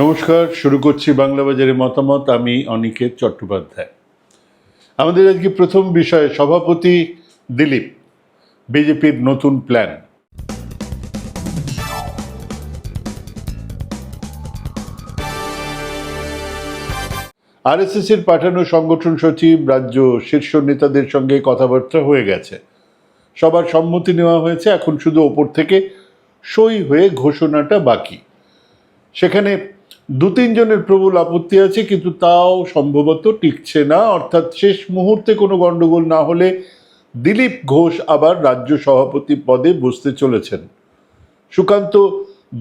নমস্কার, শুরু করছি বাংলা বাজারে মতামত। আমি অনিকেত চট্টোপাধ্যায়। আমাদের আজকে প্রথম বিষয় সভাপতি দিলীপ, বিজেপির নতুন প্ল্যান। আরএসএস এর পাঠানো সংগঠন সচিব, রাজ্য শীর্ষ নেতাদের সঙ্গে কথাবার্তা হয়ে গেছে। সবার সম্মতি নেওয়া হয়েছে, এখন শুধু ওপর থেকে সই হয়ে ঘোষণাটা বাকি। সেখানে দু তিনজনের প্রবল আপত্তি আছে, কিন্তু তাও সম্ভবত টিকছে না। অর্থাৎ শেষ মুহূর্তে কোনো গণ্ডগোল না হলে দিলীপ ঘোষ আবার রাজ্য সভাপতি পদে বসতে চলেছেন। সুকান্ত,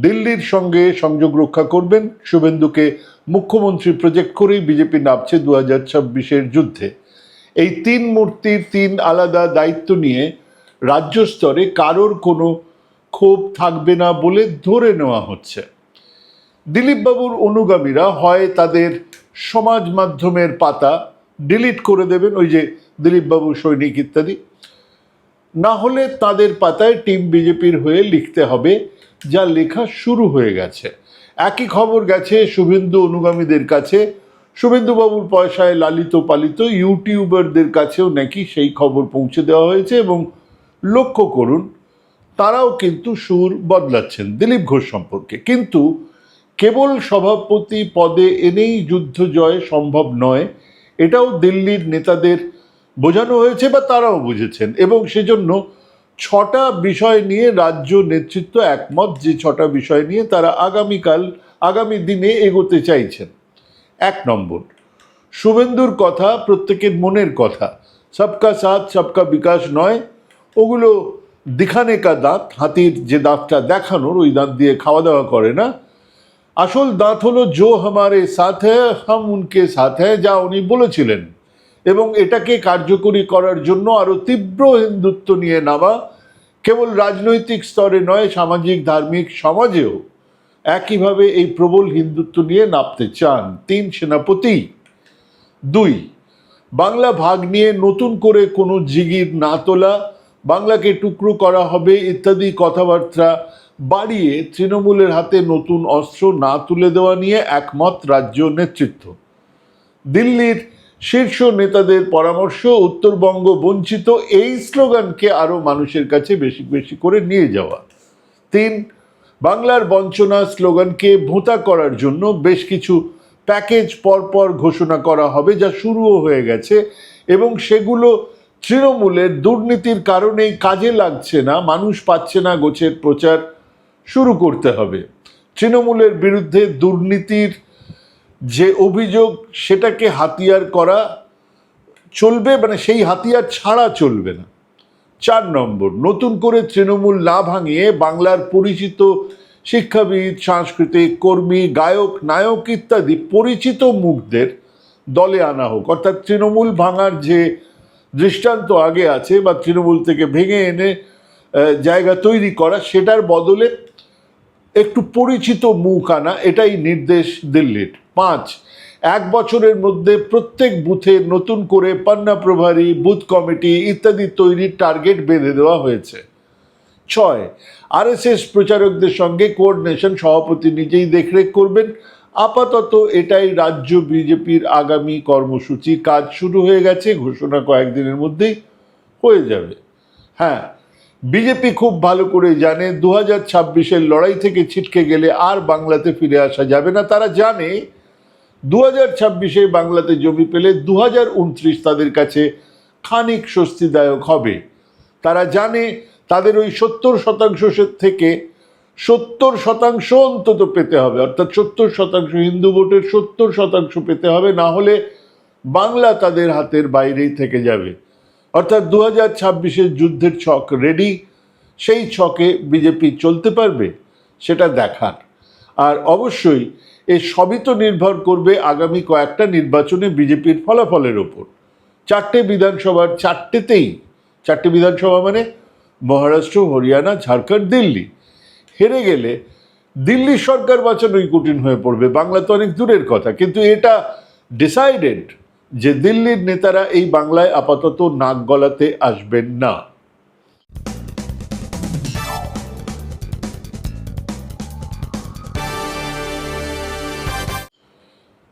দিল্লির সঙ্গে সংযোগ রক্ষা করবেন। শুভেন্দুকে মুখ্যমন্ত্রী প্রজেক্ট করেই বিজেপি নামছে দু হাজার ছাব্বিশের যুদ্ধে। এই তিন মূর্তির তিন আলাদা দায়িত্ব নিয়ে রাজ্য স্তরে কারোর কোনো ক্ষোভ থাকবে না বলে ধরে নেওয়া হচ্ছে। দিলীপবাবুর অনুগামীরা হয় তাদের সমাজ মাধ্যমের পাতা ডিলিট করে দেবেন, ওই যে দিলীপবাবু সৈনিক ইত্যাদি। না হলে তাদের পাতায় টিম বিজেপির হয়ে লিখতে হবে, যা লেখা শুরু হয়ে গেছে। একই খবর গেছে শুভেন্দু অনুগামীদের কাছে। শুভেন্দুবাবুর পয়সায় লালিত পালিত ইউটিউবারদের কাছেও নাকি সেই খবর পৌঁছে দেওয়া হয়েছে এবং লক্ষ্য করুন, তারাও কিন্তু সুর বদলাচ্ছেন দিলীপ ঘোষ সম্পর্কে। কিন্তু কেবল সভাপতি পদে এনেই যুদ্ধ জয় সম্ভব নয়, এটাও দিল্লির নেতাদের বোঝানো হয়েছে বা তারাও বুঝেছেন। এবং সেজন্য ছটা বিষয় নিয়ে রাজ্য নেতৃত্ব একমত যে ছটা বিষয় নিয়ে তারা আগামীকাল, আগামী দিনে এগোতে চাইছেন। এক নম্বর, শুভেন্দুর কথা প্রত্যেকের মনের কথা। সবকা সাথ, সবকা বিকাশ নয়। ওগুলো দিখানে কা দাঁত, হাতির যে দাঁতটা দেখানোর, ওই দাঁত দিয়ে খাওয়া দাওয়া করে না। আসল দাঁত হলো জো হামারে সাথ, হাম উনকে সাথ, যা উনি বলেছিলেন। এবং এটাকে কার্যকরী করার জন্য আরও তীব্র হিন্দুত্ব নিয়ে নামা, কেবল রাজনৈতিক স্তরে নয়, সামাজিক, ধার্মিক সমাজেও একইভাবে এই প্রবল হিন্দুত্ব নিয়ে নামতে চান তিন সেনাপতি। দুই, বাংলা ভাগ নিয়ে নতুন করে কোনো জিগির না তোলা, বাংলাকে টুকরো করা হবে ইত্যাদি কথাবার্তা বাড়িয়ে তৃণমূলের হাতে নতুন অস্ত্র না তুলে দেওয়া নিয়ে একমত রাজ্য নেতৃত্ব। দিল্লির শীর্ষ নেতাদের পরামর্শ, উত্তরবঙ্গ বঞ্চিত এই স্লোগানকে আরও মানুষের কাছে বেশি বেশি করে নিয়ে যাওয়া। তিন, বাংলার বঞ্চনা স্লোগানকে ভোঁতা করার জন্য বেশ কিছু প্যাকেজ পরপর ঘোষণা করা হবে যা শুরুও হয়ে গেছে এবং সেগুলো তৃণমূলের দুর্নীতির কারণেই কাজে লাগছে না, মানুষ পাচ্ছে না গোছের প্রচার শুরু করতে হবে। তৃণমূলের বিরুদ্ধে দুর্নীতির যে অভিযোগ, সেটাকে হাতিয়ার করা চলবে মানে সেই হাতিয়ার ছাড়া চলবে না। চার নম্বর, নতুন করে তৃণমূল না ভাঙিয়ে বাংলার পরিচিত শিক্ষাবিদ, সাংস্কৃতিক কর্মী, গায়ক, নায়ক ইত্যাদি পরিচিত মুখদের দলে আনা হোক। অর্থাৎ তৃণমূল ভাঙার যে দৃষ্টান্ত আগে আছে বা তৃণমূল থেকে ভেঙে এনে জায়গা তৈরি করা, সেটার বদলে একটু পরিচিত মুখ আনা এটাই নির্দেশ দিল্লির। পাঁচ, এক বছরের মধ্যে প্রত্যেক বুথে নতুন করে পান্না প্রভারী, বুথ কমিটি ইত্যাদি তৈরির টার্গেট বেঁধে দেওয়া হয়েছে। ছয়, আরএসএস প্রচারকদের সঙ্গে কোঅর্ডিনেশন সভাপতি নিজেই দেখরেখ করবেন। আপাতত এটাই রাজ্য বিজেপির আগামী কর্মসূচি। কাজ শুরু হয়ে গেছে, ঘোষণা কয়েকদিনের মধ্যেই হয়ে যাবে। হ্যাঁ বিজেপি খুব ভালো করে জানে দু হাজার ছাব্বিশের লড়াই থেকে ছিটকে গেলে আর বাংলাতে ফিরে আসা যাবে না। তারা জানে দু হাজার ছাব্বিশে বাংলাতে জমি পেলে দু হাজার উনত্রিশ তাদের কাছে খানিক স্বস্তিদায়ক হবে। তারা জানে, তাদের ওই সত্তর শতাংশ থেকে সত্তর শতাংশ অন্তত পেতে হবে। অর্থাৎ সত্তর শতাংশ হিন্দু ভোটের সত্তর শতাংশ পেতে হবে, না হলে বাংলা তাদের হাতের বাইরেই থেকে যাবে। অর্থাৎ দু হাজার ছাব্বিশের যুদ্ধের ছক রেডি সেই ছকে বিজেপি চলতে পারবে, সেটা দেখার। আর অবশ্যই এ সবই তো নির্ভর করবে আগামী কয়েকটা নির্বাচনে বিজেপির ফলাফলের ওপর। চারটে বিধানসভার চারটেতেই, চারটে বিধানসভা মানে মহারাষ্ট্র, হরিয়ানা, ঝাড়খণ্ড, দিল্লি। হেরে গেলে দিল্লি সরকার বাঁচানোই কঠিন হয়ে পড়বে, বাংলা তো অনেক দূরের কথা, কিন্তু এটা ডিসাইডেড যে দিল্লির নেতারা এই বাংলায় আপাতত নাক গলাতে আসবেন না।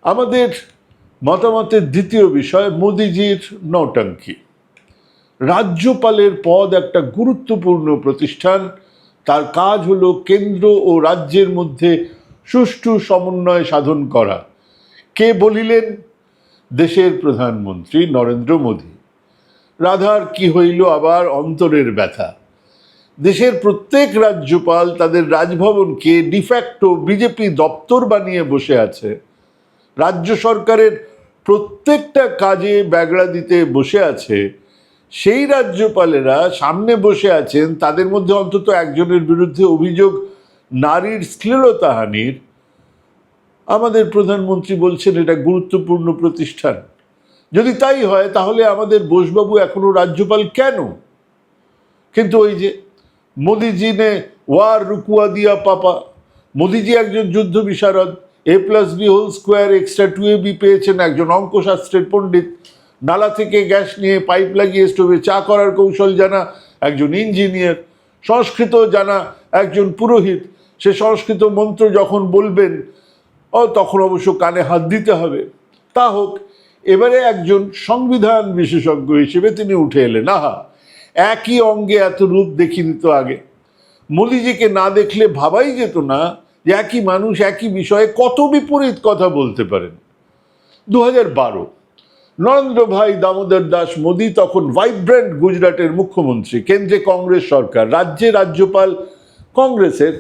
আমাদের মতামতের দ্বিতীয় বিষয়, মোদিজির নৌটঙ্কি। রাজ্যপালের পদ একটা গুরুত্বপূর্ণ প্রতিষ্ঠান। তার কাজ হলো কেন্দ্র ও রাজ্যের মধ্যে সুষ্ঠু সমন্বয় সাধন করা। কে বলিলেন? দেশের প্রধানমন্ত্রী নরেন্দ্র মোদী। রাধার কি হইল আবার অন্তরের ব্যথা। দেশের প্রত্যেক রাজ্যপাল তাদের রাজভবনকে ডিফ্যাক্টো বিজেপি দপ্তর বানিয়ে বসে আছে। রাজ্য সরকারের প্রত্যেকটা কাজে ব্যাগড়া দিতে বসে আছে। সেই রাজ্যপালেরা সামনে বসে আছেন, তাদের মধ্যে অন্তত একজনের বিরুদ্ধে অভিযোগ, নারীর শ্লীলতাহানির আমাদের প্রধানমন্ত্রী বলছেন এটা গুরুত্বপূর্ণ প্রতিষ্ঠান। যদি তাই হয়, তাহলে আমাদের বোসবাবু এখনও রাজ্যপাল কেন? কিন্তু ওই যে মোদিজি নে ওয়ার রুকুয়া দিয়া পাপা, মোদিজি একজন যুদ্ধ বিশারদ A plus B whole square extra two A B পেয়েছেন একজন অঙ্কশাস্ত্রের পণ্ডিত, নালা থেকে গ্যাস নিয়ে পাইপ লাগিয়ে স্টোভে চা করার কৌশল জানা একজন ইঞ্জিনিয়ার, সংস্কৃত জানা একজন পুরোহিত। সে সংস্কৃত মন্ত্র যখন বলবেন ও তখন অবশ্য কানে হাত দিতে হবে। তা হোক, এবারে একজন সংবিধান বিশেষজ্ঞ হিসেবে তিনি উঠে এলেন। আহা, একই অঙ্গে এত রূপ দেখিনি তো আগে। মোদিজিকে না দেখলে ভাবাই যেত না যে একই মানুষ একই বিষয়ে কত বিপরীত কথা বলতে পারেন। দু হাজার বারো, নরেন্দ্র ভাই দামোদর দাস মোদী তখন ভাইব্রেন্ট গুজরাটের মুখ্যমন্ত্রী, কেন্দ্রে কংগ্রেস সরকার, রাজ্যে রাজ্যপাল, কংগ্রেসের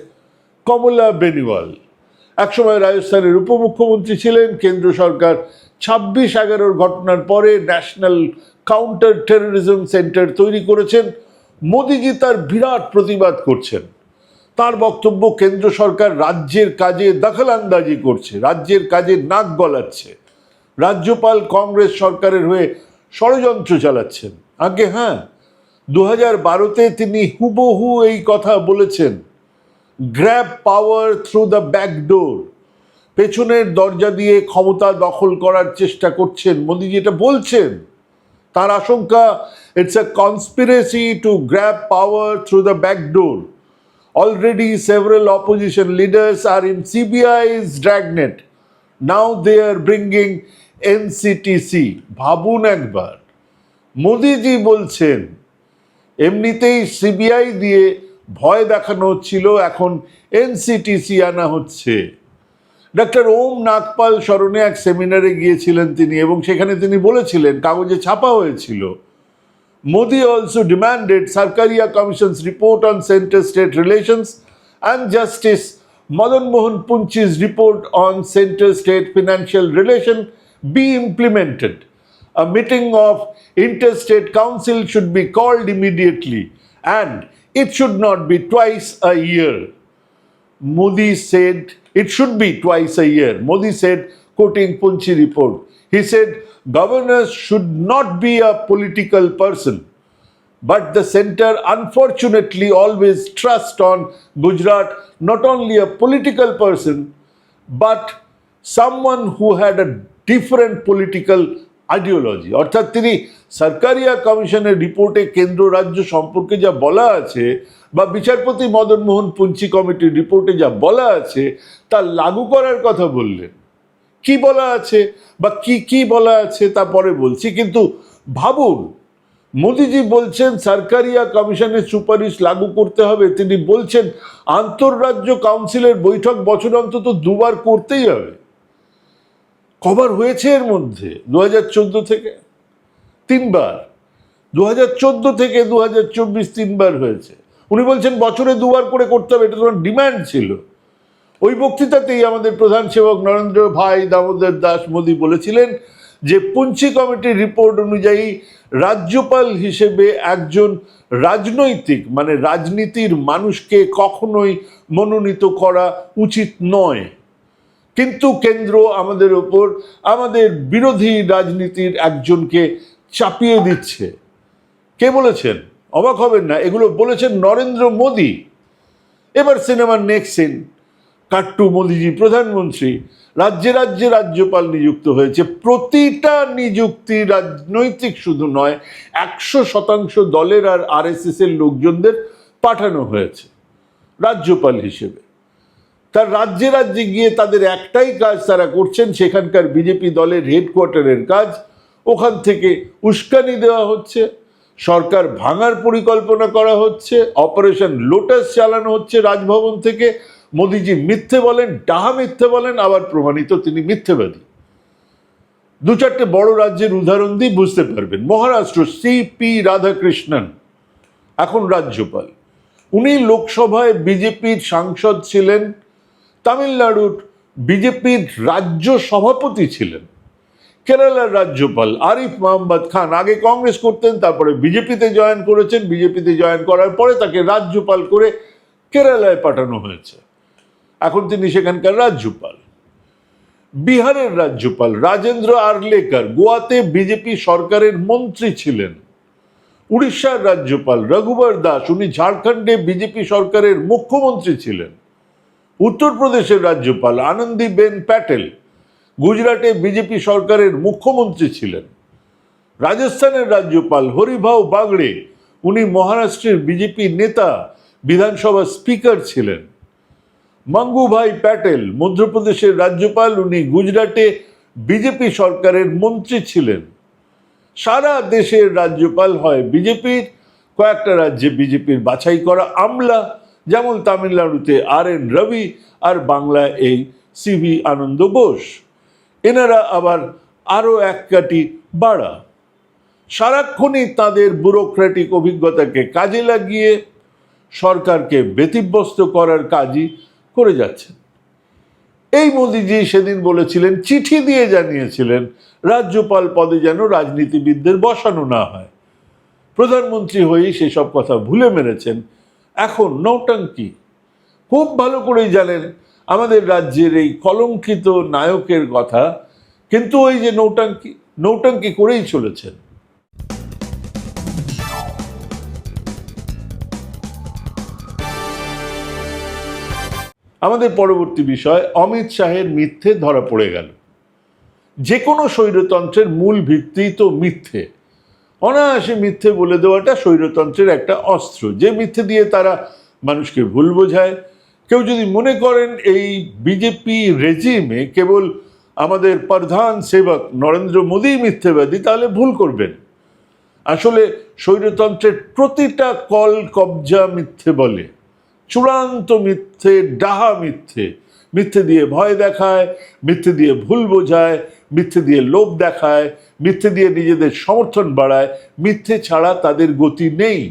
কমলা বেনিওয়াল। একসময় রাজস্থানের উপমুখ্যমন্ত্রী ছিলেন, কেন্দ্র সরকার ছাব্বিশ এগারোর ঘটনার পরে ন্যাশনাল কাউন্টার টেরোরিজম সেন্টার তৈরি করেছেন। মোদিজি তার বিরাট প্রতিবাদ করছেন। তার বক্তব্য কেন্দ্র সরকার রাজ্যের কাজে দখলআন্দাজি করছে, রাজ্যের কাজে নাক গলাচ্ছে। রাজ্যপাল কংগ্রেস সরকারের হয়ে ষড়যন্ত্র চালাচ্ছেন। আগে হ্যাঁ দু হাজার বারোতে তিনি হুবহু এই কথা বলেছেন। Grab power through the backdoor পেছনের দরজা দিয়ে ক্ষমতা দখল করার চেষ্টা করছেন মোদিজি, এটা বলছেন। তার আশঙ্কা it's a conspiracy to grab power through the backdoor already several opposition leaders are in CBI's dragnet now they are bringing NCTC ভাবুন একবার। মোদিজি বলছেন, এমনিতেই সিবিআই দিয়ে ভয় দেখানো হচ্ছিল এখন এনসিটিসি আনা হচ্ছে ডক্টর ওম নাগপাল স্মরণে এক সেমিনারে গিয়েছিলেন তিনি এবং সেখানে তিনি বলেছিলেন, কাগজে ছাপা হয়েছিল, Modi also demanded Sarkaria commission's report on centre state relations and justice Madan Mohan Punchhi's report on center state financial relation be implemented. A meeting of interstate council should be called immediately, and it should not be twice a year. Modi said it should be twice a year. Modi said, quoting Punchi report, he said, governors should not be a political person. But the center unfortunately always trust on Gujarat not only a political person but someone who had a different political ideology, অর্থাৎ তিনি সরকারিয়া কমিশনের রিপোর্টে কেন্দ্র রাজ্য সম্পর্কে যা বলা আছে, বা বিচারপতি মদন মোহন পুঞ্চি কমিটির রিপোর্টে যা বলা আছে, তা লাগু করার কথা বললেন। কি বলা আছে, বা কি কি বলা আছে তা পরে বলছি, কিন্তু ভাবুন, মোদিজি বলছেন সরকারিয়া কমিশনের সুপারিশ লাগু করতে হবে, তিনি বলছেন আন্তঃরাজ্য কাউন্সিলের বৈঠক বছর অন্তত দুবার করতেই হবে। কবার হয়েছে এর মধ্যে দু হাজার চোদ্দ থেকে তিনবার। দু হাজার চোদ্দ থেকে দু হাজার চব্বিশ তিনবার হয়েছে। উনি বলছেন, বছরে দুবার করে করতে হবে, এটা তোমার ডিমান্ড ছিল। ওই বক্তৃতাতেই আমাদের প্রধান সেবক নরেন্দ্র ভাই দামোদর দাস মোদী বলেছিলেন যে, পুঞ্চি কমিটির রিপোর্ট অনুযায়ী রাজ্যপাল হিসেবে একজন রাজনৈতিক মানে রাজনীতির মানুষকে কখনোই মনোনীত করা উচিত নয়। কিন্তু কেন্দ্র আমাদের ওপর, আমাদের বিরোধী রাজনীতির একজনকে চাপিয়ে দিচ্ছে। কে বলেছেন? অবাক হবেন না, এগুলো বলেছেন নরেন্দ্র মোদী। এবার সিনেমার নেক্সট সিন কাট্টু মোদিজি, প্রধানমন্ত্রী, রাজ্যে রাজ্যে রাজ্যপাল নিযুক্ত হয়েছে। প্রতিটা নিযুক্তি রাজনৈতিক শুধু নয়, একশো শতাংশ দলের আর আরএসএস এর লোকজনদের পাঠানো হয়েছে, রাজ্যপাল হিসেবে। তার রাজ্যে রাজ্যে গিয়ে তাদের একটাই কাজ তারা করছেন, সেখানকার বিজেপি দলের হেডকোয়ার্টারের কাজ। ওখান থেকে উস্কানি দেওয়া হচ্ছে, সরকার ভাঙার পরিকল্পনা করা হচ্ছে অপারেশন লোটাস চালানো হচ্ছে রাজভবন থেকে। মোদিজি মিথ্যে বলেন, ডাহা মিথ্যে বলেন, আবার প্রমাণিত তিনি মিথ্যেবাদী। দু চারটে বড় রাজ্যের উদাহরণ দিয়ে বুঝতে পারবেন। মহারাষ্ট্র সি পি রাধাকৃষ্ণন, এখন রাজ্যপাল। উনি লোকসভায় বিজেপির সাংসদ ছিলেন তামিলনাড়ুর বিজেপির রাজ্য সভাপতি ছিলেন। কেরালার রাজ্যপাল আরিফ মোহাম্মদ খান আগে কংগ্রেস করতেন, তারপরে বিজেপিতে জয়েন করেছেন। বিজেপিতে জয়েন করার পরে তাকে রাজ্যপাল করে কেরালায় পাঠানো হয়েছে। এখন তিনি সেখানকার রাজ্যপাল। বিহারের রাজ্যপাল রাজেন্দ্র আরলেকার গোয়াতে বিজেপি সরকারের মন্ত্রী ছিলেন। উড়িষ্যার রাজ্যপাল রঘুবর দাস, উনি ঝাড়খণ্ডে বিজেপি সরকারের মুখ্যমন্ত্রী ছিলেন। উত্তরপ্রদেশের রাজ্যপাল আনন্দীবেন প্যাটেল গুজরাটে বিজেপি সরকারের মুখ্যমন্ত্রী ছিলেন। রাজস্থানের রাজ্যপাল হরিভাউ বাগড়ে উনি মহারাষ্ট্রের বিজেপি নেতা, বিধানসভা স্পিকার ছিলেন। মাঙ্গুভাই প্যাটেল মধ্যপ্রদেশের রাজ্যপাল, উনি গুজরাটে বিজেপি সরকারের মন্ত্রী ছিলেন। সারা দেশের রাজ্যপাল হয় বিজেপির, কয়েকটা রাজ্যে বিজেপির বাছাই করা আমলা যেমন তামিলনাড়ুতে আর এন রবি আর বাংলায় এই সিভি আনন্দ বোস। এনারা আবার আরও এক কাটি বাড়া। সারাক্ষণই তাদের ব্যুরোক্রেটিক অভিজ্ঞতাকে কাজে লাগিয়ে সরকারকে ব্যতিব্যস্ত করার কাজই করে যাচ্ছেন এই মোদিজি সেদিন বলেছিলেন, চিঠি দিয়ে জানিয়েছিলেন, রাজ্যপাল পদে যেন রাজনীতিবিদদের বসানো না হয়। প্রধানমন্ত্রী হয়েই সেসব কথা ভুলে মেরেছেন এখন নৌটাঙ্কি। খুব ভালো করেই জানেন আমাদের রাজ্যের এই কলঙ্কিত নায়কের কথা, কিন্তু ওই যে নৌটাঙ্কি নৌটাঙ্কি করেই চলেছেন। আমাদের পরবর্তী বিষয়, অমিত শাহের মিথ্যে ধরা পড়ে গেল। যে কোনো স্বৈরতন্ত্রের মূল ভিত্তি তো মিথ্যে। অনায়াসে মিথ্যে বলে দেওয়াটা স্বৈরতন্ত্রের একটা অস্ত্র। যে মিথ্যে দিয়ে তারা মানুষকে ভুল বোঝায়, কেউ যদি মনে করেন এই বিজেপি রেজিমে কেবল আমাদের প্রধান সেবক নরেন্দ্র মোদী মিথ্যেবাদী, তাহলে ভুল করবেন। আসলে স্বৈরতন্ত্রের প্রতিটা কল কবজা মিথ্যে বলে, চূড়ান্ত মিথ্যে, ডাহা মিথ্যে। মিথ্যে দিয়ে ভয় দেখায়, মিথ্যে দিয়ে ভুল বোঝায়, মিথ্যে দিয়ে লোভ দেখায়, মিথ্যে দিয়ে নিজেদের সমর্থন বাড়ায়, মিথ্যে ছাড়া তাদের গতি নেই।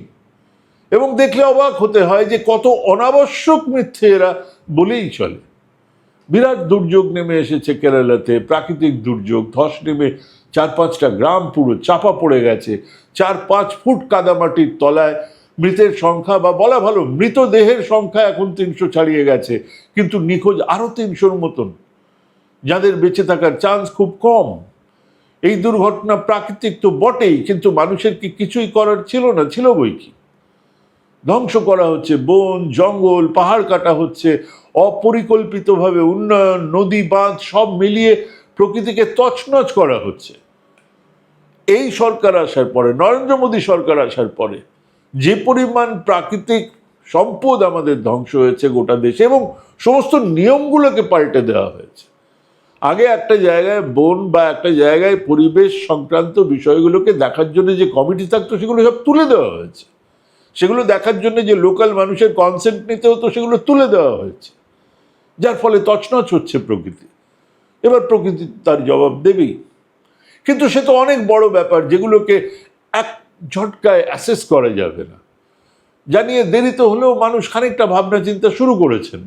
এবং দেখলে অবাক হতে হয় যে কত অনাবশ্যক মিথ্যে এরা বলেই চলে। বিরাট দুর্যোগ নেমে এসেছে কেরালাতে, প্রাকৃতিক দুর্যোগ, ধস নেমে চার পাঁচটা গ্রাম পুরো চাপা পড়ে গেছে, চার পাঁচ ফুট কাদামাটির তলায় মৃতের সংখ্যা বা বলা ভালো মৃতদেহের সংখ্যা এখন তিনশো ছাড়িয়ে গেছে, কিন্তু নিখোঁজ আরও তিনশোর মতন। যাদের বেঁচে থাকার চান্স খুব কম। এই দুর্ঘটনা প্রাকৃতিক তো বটেই, কিন্তু মানুষের কি কিছুই করার ছিল না, ছিল বই কি? ধ্বংস করা হচ্ছে বন, জঙ্গল, পাহাড় কাটা হচ্ছে, অপরিকল্পিতভাবে উন্নয়ন, নদী, বাঁধ সব মিলিয়ে প্রকৃতিকে তছনছ করা হচ্ছে। এই সরকার আসার পরে, নরেন্দ্র মোদী সরকার আসার পরে যে পরিমাণ প্রাকৃতিক সম্পদ আমাদের ধ্বংস হয়েছে গোটা দেশে এবং সমস্ত নিয়মগুলোকে পাল্টে দেওয়া হয়েছে। আগে একটা জায়গায় বন বা একটা জায়গায় পরিবেশ সংক্রান্ত বিষয়গুলোকে দেখার জন্য যে কমিটি থাকতো, সেগুলো সব তুলে দেওয়া হয়েছে। সেগুলো দেখার জন্য যে লোকাল মানুষের কনসেন্ট নিতে হতো, সেগুলো তুলে দেওয়া হয়েছে। যার ফলে তছনছ হচ্ছে প্রকৃতি। এবার প্রকৃতি তার জবাব দেবেই। কিন্তু সে তো অনেক বড় ব্যাপার, যেগুলোকে এক ঝটকায় অ্যাসেস করা যাবে না। জানিয়ে দেরিতে হলেও মানুষ খানিকটা ভাবনা চিন্তা শুরু করেছেন।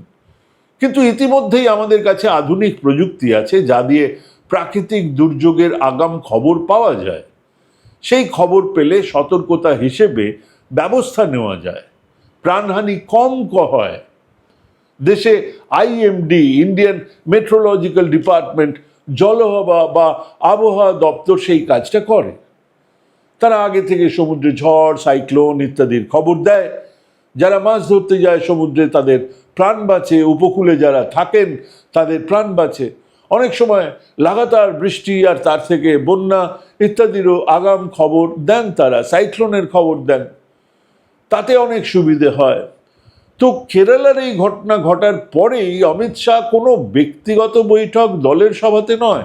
কিন্তু ইতিমধ্যেই আমাদের কাছে আধুনিক প্রযুক্তি আছে, যা দিয়ে প্রাকৃতিক দুর্যোগের আগাম খবর পাওয়া যায়। সেই খবর পেলে সতর্কতা হিসেবে ব্যবস্থা নেওয়া যায়। প্রাণহানি কম হয়। দেশে আইএমডি ইন্ডিয়ান মেট্রোলজিক্যাল ডিপার্টমেন্ট, জলহবা বা আবহাওয়া দপ্তর সেই কাজটা করে। তারা আগে থেকে সমুদ্রে ঝড়, সাইক্লোন ইত্যাদির খবর দেয়। যারা মাছ ধরতে যায় সমুদ্রে, তাদের প্রাণ বাঁচে। উপকূলে যারা থাকেন, তাদের প্রাণ বাঁচে। অনেক সময় লাগাতার বৃষ্টি আর তার থেকে বন্যা ইত্যাদিরও আগাম খবর দেন তারা, সাইক্লোনের খবর দেন। তাতে অনেক সুবিধে হয়। তো কেরালার এই ঘটনা ঘটার পরেই অমিত শাহ কোনো ব্যক্তিগত বৈঠক দলের সভাতে নয়।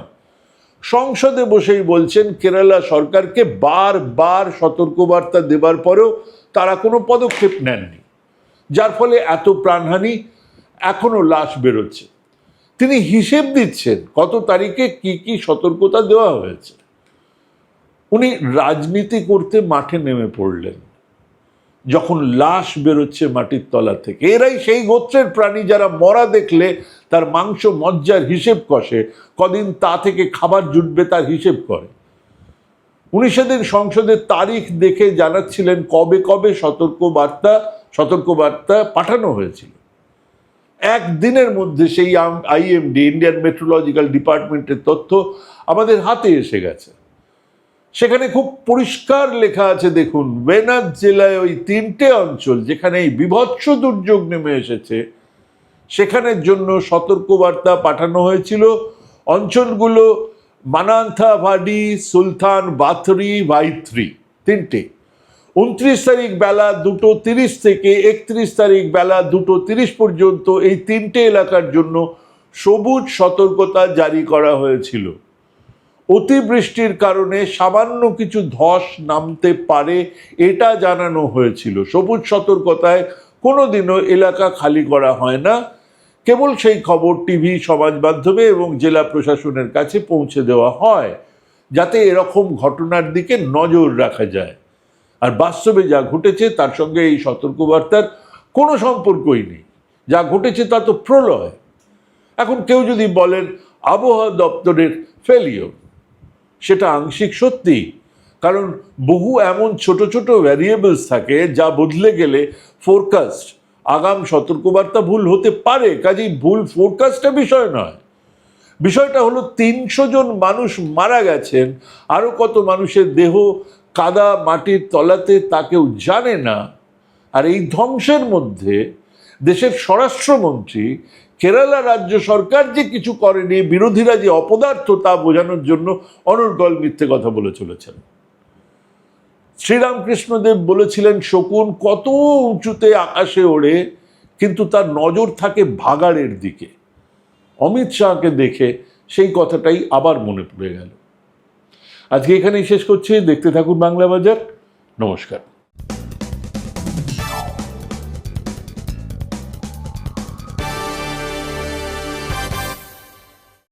সংসদে বসেই বলছেন, কেরালা সরকারকে বারবার সতর্কবার্তা দেবার পরেও তারা কোনো পদক্ষেপ নেননি। যার ফলে এত প্রাণহানি এখনও লাশ বেরোচ্ছে। তিনি হিসেব দিচ্ছেন কত তারিখে কি কি সতর্কতা দেওয়া হয়েছে। উনি রাজনীতি করতে মাঠে নেমে পড়লেন। যখন লাশ বেরোচ্ছে মাটির তলা থেকে, এরাই সেই গোত্রের প্রাণী যারা মরা দেখলে তার মাংস মজ্জার হিসেব কষে, কদিন তা থেকে খাবার জুটবে তার হিসেব করে। উনি সেদিন সংসদের তারিখ দেখে জানাচ্ছিলেন কবে কবে সতর্ক বার্তা সতর্ক বার্তা পাঠানো হয়েছিল। একদিনের মধ্যে সেই আইএমডি ইন্ডিয়ান মেট্রোলজিক্যাল ডিপার্টমেন্টের তথ্য আমাদের হাতে এসে গেছে। সেখানে খুব পরিষ্কার লেখা আছে, দেখুন ওয়েনাদ জেলায় ওই তিনটে অঞ্চল যেখানে এই বিভৎস দুর্যোগ নেমে এসেছে, সেখানের জন্য সতর্কবার্তা পাঠানো হয়েছিল। অঞ্চলগুলো মানান্থা ভাডি, সুলতান বাথরি ভাইথ্রি তিনটে। উনত্রিশ তারিখ বেলা দুটো তিরিশ থেকে একত্রিশ তারিখ বেলা দুটো তিরিশ পর্যন্ত এই তিনটে এলাকার জন্য সবুজ সতর্কতা জারি করা হয়েছিল। অতিবৃষ্টির কারণে সামান্য কিছু ধস নামতে পারে, এটা জানানো হয়েছিল। সবুজ সতর্কতায় কোনোদিনও এলাকা খালি করা হয় না। কেবল সেই খবর টিভি, সমাজ মাধ্যমে এবং জেলা প্রশাসনের কাছে পৌঁছে দেওয়া হয়, যাতে এরকম ঘটনার দিকে নজর রাখা যায়। আর বাস্তবে যা ঘটেছে, তার সঙ্গে এই সতর্কবার্তার কোনো সম্পর্কই নেই। যা ঘটেছে, তা তো প্রলয়। এখন কেউ যদি বলেন, আবহাওয়া দপ্তরের ফেলিওর। সেটা আংশিক সত্যি। কারণ বহু এমন ছোট ছোট ভ্যারিয়েবলস থাকে যা বদলে গেলে ফোরকাস্ট আগাম সতর্কবার্তা ভুল হতে পারে, কাজেই ভুল ফোরকাস্টটা বিষয় নয়। বিষয়টা হলো তিনশো জন মানুষ মারা গেছেন আরও কত মানুষের দেহ কাদা মাটির তলাতে তা কেউ জানে না। আর এই ধ্বংসের মধ্যে দেশের স্বরাষ্ট্রমন্ত্রী কেরালা রাজ্য সরকার যে কিছু করেনি, বিরোধীরা যে অপদার্থ তা বোঝানোর জন্য অনর্গল মিথ্যে কথা বলে চলেছেন। শ্রীরামকৃষ্ণদেব বলেছিলেন, শকুন কত উঁচুতে আকাশে ওড়ে, কিন্তু তার নজর থাকে ভাগাড়ের দিকে। অমিত শাহকে দেখে সেই কথাটাই আবার মনে পড়ে গেল। আজকে এখানেই শেষ করছি। দেখতে থাকুন বাংলা বাজার। নমস্কার।